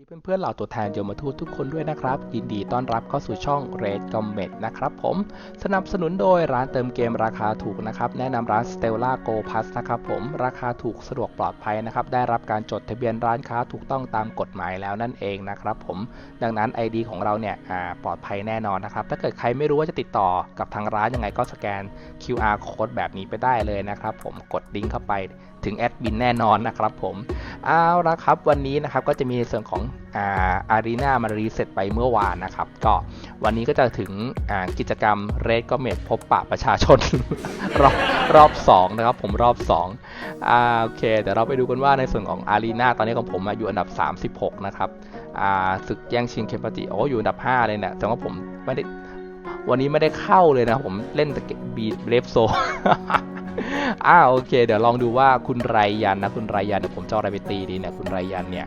ดีเพื่อนๆเหล่าตัวแทนโยมทูตทุกคนด้วยนะครับ ยินดีต้อนรับเข้าสู่ช่อง Red g o m m e t นะครับผม สนับสนุนโดยร้านเติมเกมราคาถูกนะครับ แนะนำร้าน Stella Go Plus นะครับผม ราคาถูกสะดวกปลอดภัยนะครับ ได้รับการจดทะเบียนร้านค้าถูกต้องตามกฎหมายแล้วนั่นเองนะครับผม ดังนั้น ID ของเราเนี่ยปลอดภัยแน่นอนนะครับ ถ้าเกิดใครไม่รู้ว่าจะติดต่อกับทางร้านยังไงก็สแกน QR code แบบนี้ไปได้เลยนะครับผม กดลิงก์เข้าไปถึงแอดมินแน่นอนนะครับผม เอาละครับวันนี้นะครับก็จะมีในส่วนของอ่าอารีนามารีเซ็ตไปเมื่อวานนะครับ ก็วันนี้ก็จะถึงอ่ากิจกรรมเรดก็เมดพบปะประชาชน รอบรอบ2นะครับผมรอบ2อ่าโอเคเดี๋ยวเราไปดูกันว่าในส่วนของอารีนาตอนนี้ของผมอยู่อันดับ 36 นะครับอ่าศึกแย่งชิงเคมปติโอ้อยู่อันดับ 5 เลยเนี่ยแต่ว่าผมไม่ได้วันนี้ไม่ได้เข้าเลยนะผมเล่นแต่บีเลฟโซ อ่าโอเค เดี๋ยวลองดูว่าคุณไรยันนะ คุณไรยันเดี๋ยวผมจะเอาะไรไปตีดีเนี่ยคุณไรยันเนี่ย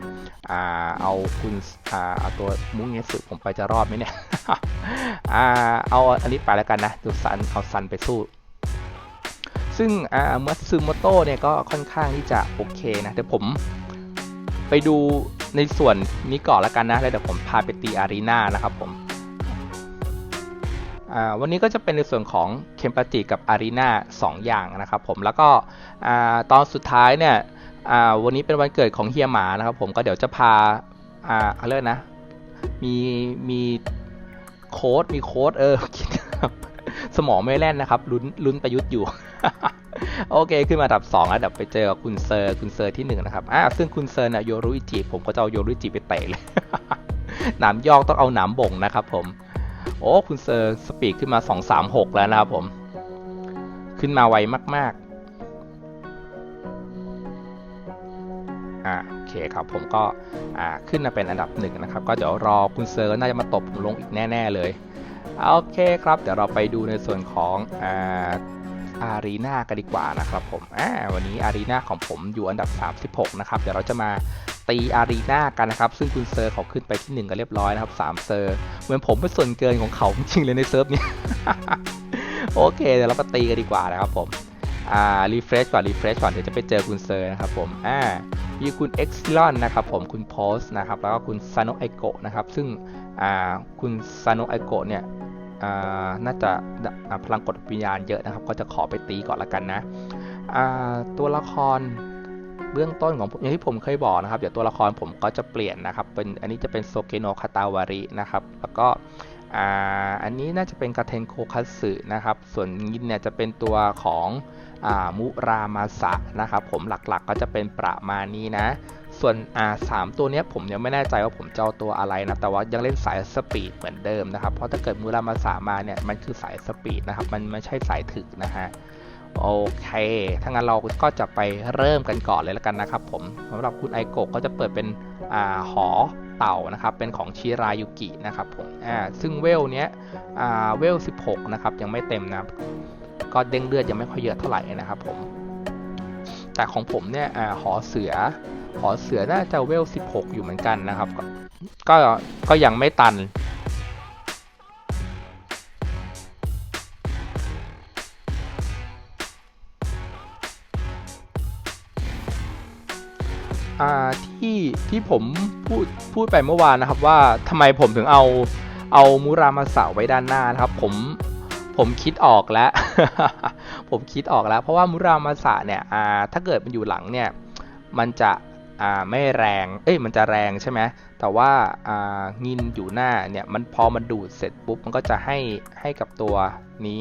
อ่าเอาคุณอ่าเอาตัวมุ้งเงสึผมไปจะรอดไหมเนี่ยอ่าเอาอันนี้ไปแล้วกันนะดูซันเอาซันไปสู้ซึ่งอ่ามัตซึโมโตะเนี่ยก็ค่อนข้างที่จะโอเคนะเดี๋ยวผมไปดูในส่วนนี้ก่อนแล้วกันนะแล้วเดี๋ยวผมพาไปตีอารีนานะครับผม วันนี้ก็จะเป็นในส่วนของเคมปาติกับอารีนาสองอย่างนะครับผมแล้วก็ตอนสุดท้ายเนี่ยวันนี้เป็นวันเกิดของเฮียหมานะครับผมก็เดี๋ยวจะพาอาเขาเรียกนะมีมีโค้ดมีโค้ดเออคิดสมองไม่แล่นนะครับลุ้นลุ้นประยุทธ์อยู่ โอเค ขึ้นมาอันดับ 2 แล้วดี๋ยวไปเจอกับคุณเซอร์คุณเซอร์ที่ 1 นะครับอ่าซึ่งคุณเซอร์เนี่ยโยรุอิจิผมก็จะเอาโยรุอิจิไปเตะเลยหนามยอกต้องเอาหนามบ่งนะครับผม โอ้คุณเซอร์สปีดขึ้นมา 236 แล้วนะครับผม ขึ้นมาไวมาก ๆ อ่าโอเคครับผมก็อ่าขึ้นมาเป็นอันดับหนึ่งนะครับ ก็เดี๋ยวรอคุณเซอร์น่าจะมาตบผมลงอีกแน่ ๆ เลย โอเคครับ เดี๋ยวเราไปดูในส่วนของอ่าอารีนากันดีกว่านะครับผม อ่า วันนี้อารีนาของผมอยู่อันดับ 36 นะครับ เดี๋ยวเราจะมา ตีอารีนากันนะครับ ซึ่งคุณเซอร์เขาขึ้นไปที่ 1 กันเรียบร้อยนะครับ3เซอร์เหมือนผมเป็นส่วนเกินของเขาจริงเลยในเซิร์ฟนี้โอเคเดี๋ยวเรามาตีกันดีกว่านะครับผมอ่ารีเฟรชก่อนรีเฟรชก่อนเดี๋ยวจะไปเจอคุณเซอร์นะครับผมอ่ามีคุณเอ็กซิลอนนะครับผมคุณโพสนะครับแล้วก็คุณซานโนไอโกะนะครับซึ่งอ่าคุณซานโนไอโกะเนี่ยอ่าน่าจะพลังกดวิญญาณเยอะนะครับ ก็จะขอไปตีก่อนละกันนะอ่าตัวละคร เบื้องต้นของอย่างที่ผมเคยบอกนะครับ เดี๋ยวตัวละครผมก็จะเปลี่ยนนะครับ เป็นอันนี้จะเป็นโซเกโนคาตาวารินะครับ แล้วก็อันนี้น่าจะเป็นกาเทนโคคัตสึนะครับ ส่วนยินเนี่ยจะเป็นตัวของอมุรามาสะนะครับ ผมหลักๆก็จะเป็นประมาณนี้นะ ส่วนอ่าสามตัวเนี้ยผมยังไม่แน่ใจว่าผมจะเอาตัวอะไรนะ แต่ว่ายังเล่นสายสปีดเหมือนเดิมนะครับ เพราะถ้าเกิดมุรามาสะมาเนี่ย มันคือสายสปีดนะครับ มันไม่ใช่สายถึกนะฮะ โอเค ถ้างั้นเราก็จะไปเริ่มกันก่อนเลยแล้วกันนะครับผมสำหรับคุณไอโกะก็จะเปิดเป็นอ่าหอเต่านะครับ เป็นของชิรายุกินะครับผมอ่าซึ่งเวลเนี้ยอ่าเวล 16 นะครับ ยังไม่เต็มนะครับก็เด้งเลือดยังไม่ค่อยเยอะเท่าไหร่นะครับผม แต่ของผมเนี่ยอ่าหอเสือ หอเสือน่าจะเวล 16 อยู่เหมือนกันนะครับ ก็ก็ยังไม่ตัน ที่ที่ผมพูดพูดไปเมื่อวานนะครับว่าทำไมผมถึงเอาเอามุรามาสะไว้ด้านหน้านะครับ ผมผมคิดออกแล้ว ผมคิดออกแล้ว เพราะว่ามุรามาสะเนี่ยอ่าถ้าเกิดมันอยู่หลังเนี่ย มันจะอ่าไม่แรง เอ้ย มันจะแรงใช่ไหม แต่ว่าอ่างินอยู่หน้าเนี่ย มันพอมันดูดเสร็จปุ๊บ มันก็จะให้ให้กับตัวนี้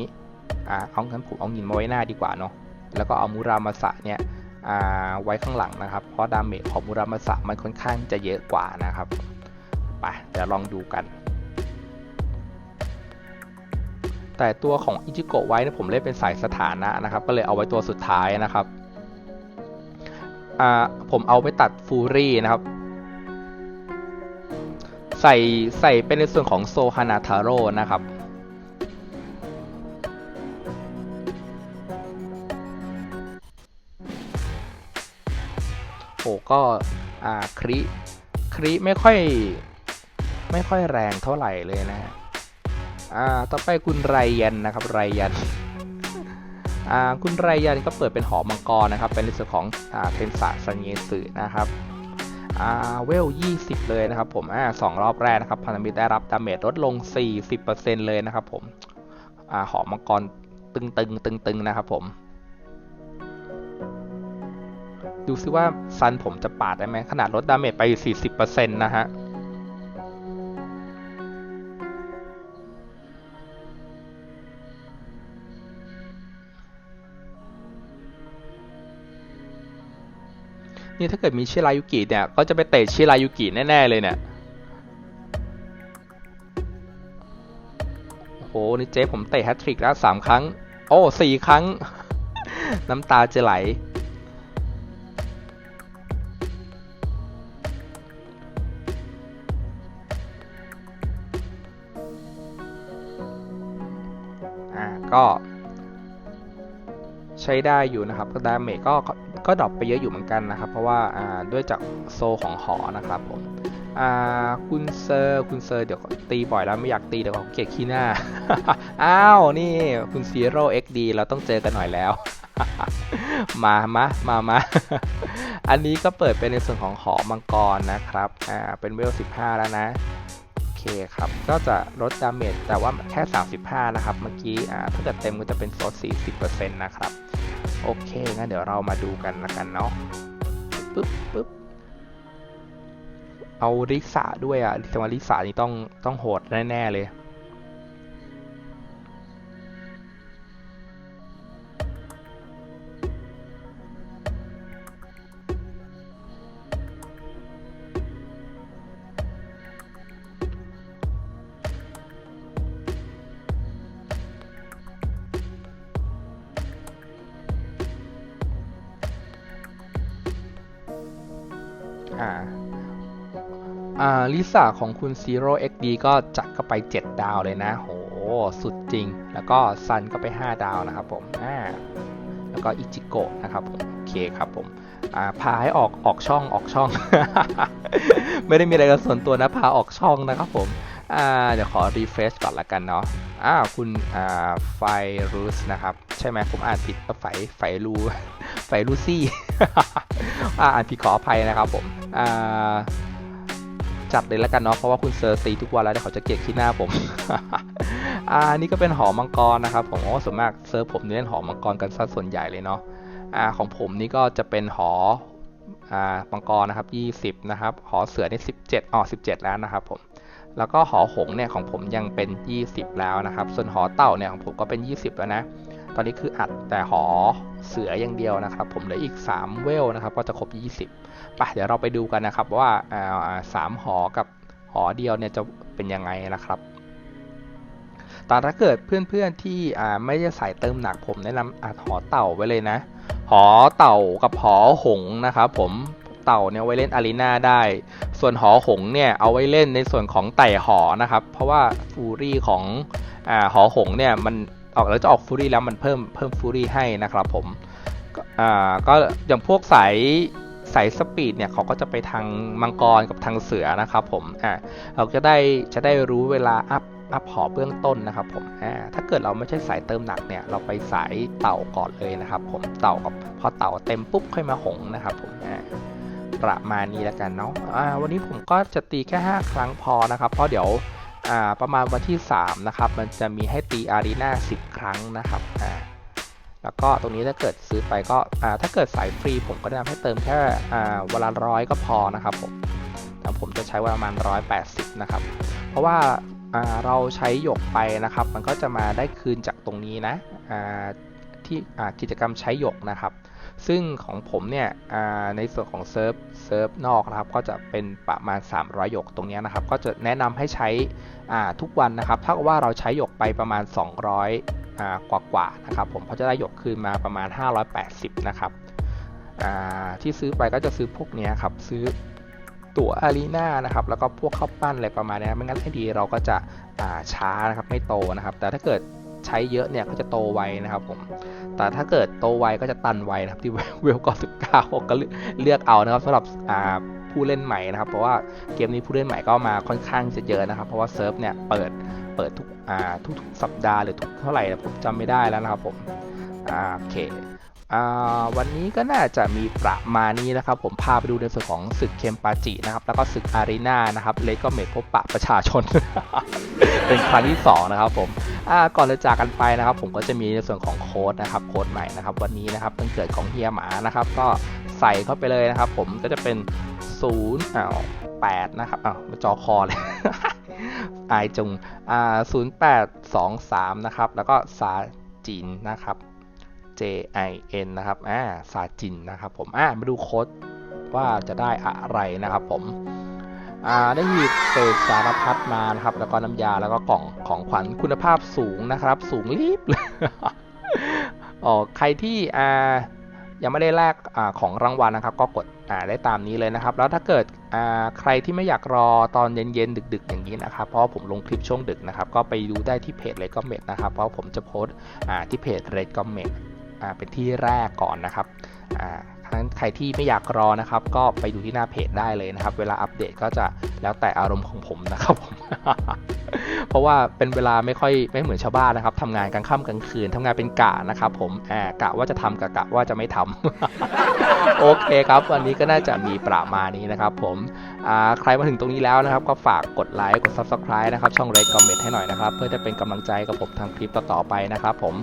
อ่าเอางั้นผมเอางินมาไว้หน้าดีกว่าเนาะ แล้วก็เอามุรามาสะเนี่ย ไว้ข้างหลังนะครับ เพราะดาเมจของมุรามาสะมันค่อนข้างจะเยอะกว่านะครับไปเดี๋ยวลองดูกัน แต่ตัวของอิจิโกะไว้เนยผมเล่นเป็นสายสถานะนะครับ ก็เลยเอาไว้ตัวสุดท้ายนะครับผมเอาไปตัดฟูรี่นะครับ ใส่ใส่เป็นในส่วนของโซฮานาทาโร่นะครับ ก็อ่าคริคริไม่ค่อยไม่ค่อยแรงเท่าไหร่เลยนะฮะอ่าต่อไปคุณไรยันนะครับไรยันอ่าคุณไรยันก็เปิดเป็นหอมังกรนะครับ เป็นในส่วนของอ่าเทนสะซันเยสึนะครับอ่าเวล 20 เลยนะครับผมอ่าสองรอบแรกนะครับพันธมิตรได้รับดาเมจลดลง 40%เลยนะครับผมอ่าหอมมังกรตึงตึงตึงตึงๆนะครับผม ดูซิว่าซันผมจะปาดได้ไหมขนาดลดดาเมจไป 40%นะฮะนี่ถ้าเกิดมีชิรายุกิเนี่ย ก็จะไปเตะชิรายุกิแน่ ๆ เลยเนี่ย โอ้โห นี่เจ๊ผมเตะแฮตทริกแล้วสามครั้ง โอ้สี่ครั้ง น้ำตาจะไหล ก็ใช้ได้อยู่นะครับดาเมจก็ก็ดรอปไปเยอะอยู่เหมือนกันนะครับ เพราะว่าด้วยจากโซของหอนะครับผมคุณเซอร์คุณเซอร์เดี๋ยวตีบ่อยแล้วไม่อยากตีเดี๋ยวเกลียดขี้หน้า อ้าว นี่คุณซีโร่เอ็กดีเราต้องเจอกันหน่อยแล้ว มามามามาอันนี้ก็เปิดเป็นในส่วนของหอมังกรนะครับ อ่า เป็นเวล 15 แล้วนะ เคครับ ก็จะลดดาเมจแต่ว่าแค่ 35 นะครับ เมื่อกี้ถ้าเกิดเต็มก็จะเป็นโซด40%นะครับ โอเคงั้นเดี๋ยวเรามาดูกันละกันเนาะปึ๊บปึ๊บเอาริสาด้วยอะแต่ว่าริสานี่ต้องต้องโหดแน่ ๆ เลย อ่าอ่าลิซ่าของคุณ Zero XD ก็จัดเข้าไป 7 ดาวเลยนะ โห สุดจริง แล้วก็ซันก็ไป 5 ดาวนะครับผมอ่าแล้วก็อิจิโกะนะครับผมโอเคครับผมอ่าพาให้ออกออกช่องออกช่อง ไม่ได้มีอะไรกับส่วนตัวนะพาออกช่องนะครับผม เดี๋ยวขอรีเฟรชก่อนละกันเนาะอ่าคุณไฟรูสนะครับ ใช่ไหมผมอ่านผิดว่าไฟไฟรูไฟรูซี่อ่านผิดขออภัยนะครับผมจัดเลยล้วกันเนาะเพราะว่าคุณเซอร์ตีทุกวันแล้วเดี๋ยวเขาจะเกลียดขี้หน้าผมอ่านี่ก็เป็นหอมังกรนะครับผมโอ้ส่วนมากเซิร์ฟผมเล่นหอมังกรกันซะส่วนใหญ่เลยเนาะอ่าของผมนี่ก็จะเป็นหออ่ามังกรนะครับ 20 นะครับ หอเสือนี่ 17อ๋อ17 แล้วนะครับผม แล้วก็หอหงเนี่ยของผมยังเป็น 20 แล้วนะครับ ส่วนหอเต่าเนี่ยของผมก็เป็น 20 แล้วนะ ตอนนี้คืออัดแต่หอเสืออย่างเดียวนะครับ ผมเหลืออีก 3 เวลนะครับ ก็จะครบ 20ไปเดี๋ยวเราไปดูกันนะครับว่าอ่าสามหอกับหอเดียวเนี่ยจะเป็นยังไงนะครับแต่ถ้าเกิดเพื่อนๆที่อ่าไม่ได้ใส่เติมหนักผมแนะนำอัดหอเต่าไว้เลยนะ หอเต่ากับหอหงนะครับผม เต่าเนี่ยไว้เล่นอารีนาได้ ส่วนหอหงเนี่ยเอาไว้เล่นในส่วนของไต่หอนะครับ เพราะว่าฟูรี่ของอ่าหอหงเนี่ยมันออกแล้วจะออกฟูรี่แล้วมันเพิ่มเพิ่มฟูรี่ให้นะครับผมก็อ่าก็อย่างพวกสายสายสปีดเนี่ยเขาก็จะไปทางมังกรกับทางเสือนะครับผมอ่าเราจะได้จะได้รู้เวลาอัพอัพหอเบื้องต้นนะครับผมอ่าถ้าเกิดเราไม่ใช่สายเติมหนักเนี่ยเราไปสายเต่าก่อนเลยนะครับผมเต่ากับพอเต่าเต็มปุ๊บค่อยมาหงนะครับผมอ่า ประมาณนี้แล้วกันเนาะวันนี้ผมก็จะตีแค่ 5 ครั้งพอนะครับ เพราะเดี๋ยวประมาณวันที่ 3 นะครับ มันจะมีให้ตีอารีนา10 ครั้งนะครับแล้วก็ตรงนี้ถ้าเกิดซื้อไปก็ถ้าเกิดสายฟรีผมก็แนะนำให้เติมแค่วันละร้อยก็พอนะครับผมแต่ผมจะใช้ประมาณ 180 นะครับ เพราะว่าเราใช้หยกไปนะครับ มันก็จะมาได้คืนจากตรงนี้นะที่กิจกรรมใช้หยกนะครับ ซึ่งของผมเนี่ยในส่วนของเซิร์ฟเซิร์ฟนอกนะครับก็จะเป็นประมาณ 300หยกตรงนี้นะครับ ก็จะแนะนำให้ใช้ทุกวันนะครับถ้าว่าเราใช้หยกไปประมาณ 200อ่ากว่ากว่านะครับผมเพราจะได้หยกคืนมาประมาณ 580 นะครับที่ซื้อไปก็จะซื้อพวกนี้ครับซื้อตั๋วอารีนานะครับแล้วก็พวกข้าวปั้นอะไรประมาณนี้ไม่งั้นให้ดีเราก็จะช้านะครับไม่โตนะครับ แต่ถ้าเกิด ใช้เยอะเนี่ยก็จะโตไวนะครับผม แต่ถ้าเกิดโตไวก็จะตันไวนะครับที่เวลก็สิบเลือกเลือกเอานะครับสำหรับผู้เล่นใหม่นะครับ เพราะว่าเกมนี้ผู้เล่นใหม่ก็มาค่อนข้างจะเยอะนะครับ เพราะว่าเซิร์ฟเนี่ยเปิดเปิดทุกอาทุกสัปดาห์หรือทุกเท่าไหร่ผมจำไม่ได้แล้วนะครับผมโอเค วันนี้ก็น่าจะมีประมาณนี้นะครับ ผมพาไปดูในส่วนของศึกเคมปาจินะครับ แล้วก็ศึกอารีนานะครับเลก็เมดพบปะประชาชน เป็นครั้งที่ 2 นะครับผมก่อนจะจากกันไปนะครับ ผมก็จะมีในส่วนของโค้ดนะครับโค้ดใหม่นะครับ วันนี้นะครับวันเกิดของเฮียหมานะครับ ก็ใส่เข้าไปเลยนะครับ ผมก็จะเป็น0อ้าว8นะครับอ้าวจอคอเลยอายจงอ่า0823นะครับ แล้วก็ซาจินนะครับ J I N นะครับอ่าซาจินนะครับผมอ่ามาดูโค้ดว่าจะได้อะไรนะครับผมอ่าได้หยิบเศษสารพัดมานะครับแล้วก็น้ำยาแล้วก็กล่องของขวัญคุณภาพสูงนะครับ สูงรีบเลยอ๋อใครที่อ่ายังไม่ได้แลกอของรางวัลนะครับ ก็กดอ่าได้ตามนี้เลยนะครับ แล้วถ้าเกิดอ่าใครที่ไม่อยากรอตอนเย็นๆดึก ๆ อย่างนี้นะครับ เพราะผมลงคลิปช่วงดึกนะครับ ก็ไปดูได้ที่เพจเลก็เมดนะครับ เพราะผมจะโพสต์อ่าที่เพจเลก็เมดอ่า เป็นที่แรกก่อนนะครับ อ่าครั้งใครที่ไม่อยากรอนะครับ ก็ไปดูที่หน้าเพจได้เลยนะครับ เวลาอัปเดตก็จะแล้วแต่อารมณ์ของผมนะครับผมเพราะว่าเป็นเวลาไม่ค่อยไม่เหมือนชาวบ้านนะครับทำงานกลางค่ำกลางคืนทำงานเป็นกะนะครับ ผมแอ่ากะว่าจะทำกับกะว่าจะไม่ทำโอเคครับ วันนี้ก็น่าจะมีประมาณนี้นะครับ ผมใครมาถึงตรงนี้แล้วนะครับ ก็ฝากกดไลค์กด Subscribe นะครับ ช่องเร c คอมเมนต์ให้หน่อยนะครับ เพื่อจะเป็นกำลังใจกับผมทำคลิปต่อๆไปนะครับ ผม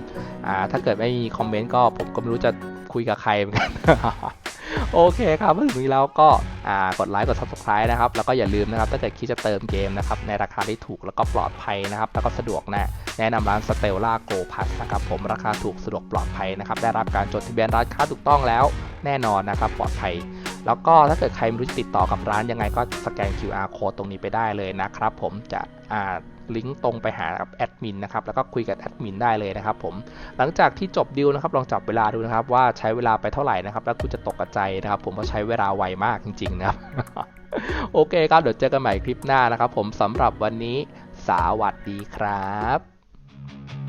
ถ้าเกิดไม่มีคอมเมนต์ก็ผมก็ไม่รู้จะ คุยกับใครเหมือนกัน โอเคครับมาถึงนี้แล้วก็กดไลค์กด Subscribe นะครับ แล้วก็อย่าลืมนะครับถ้าเกิดคิดจะเติมเกมนะครับในราคาที่ถูกแล้วก็ปลอดภัยนะครับ แล้วก็สะดวกนะแนะนำร้าน Stella Go Pass นะครับผมราคาถูกสะดวกปลอดภัยนะครับได้รับการจดทะเบียนร้านค้าถูกต้องแล้วแน่นอนนะครับปลอดภัยแล้วก็ถ้าเกิดใครไม่รู้จะติดต่อกับร้านยังไงก็สแกน QR code ตรงนี้ไปได้เลยนะครับ ผมจะอ่า ลิงก์ตรงไปหากับแอดมินนะครับแล้วก็คุยกับแอดมินได้เลยนะครับผมหลังจากที่จบดิวนะครับลองจับเวลาดูนะครับว่าใช้เวลาไปเท่าไหร่นะครับแล้วคุณจะตกใจนะครับผมว่าใช้เวลาไวมากจริงๆนะครับโอเคครับเดี๋ยวเจอกันใหม่คลิปหน้านะครับ ผมสำหรับวันนี้สวัสดีครับ We do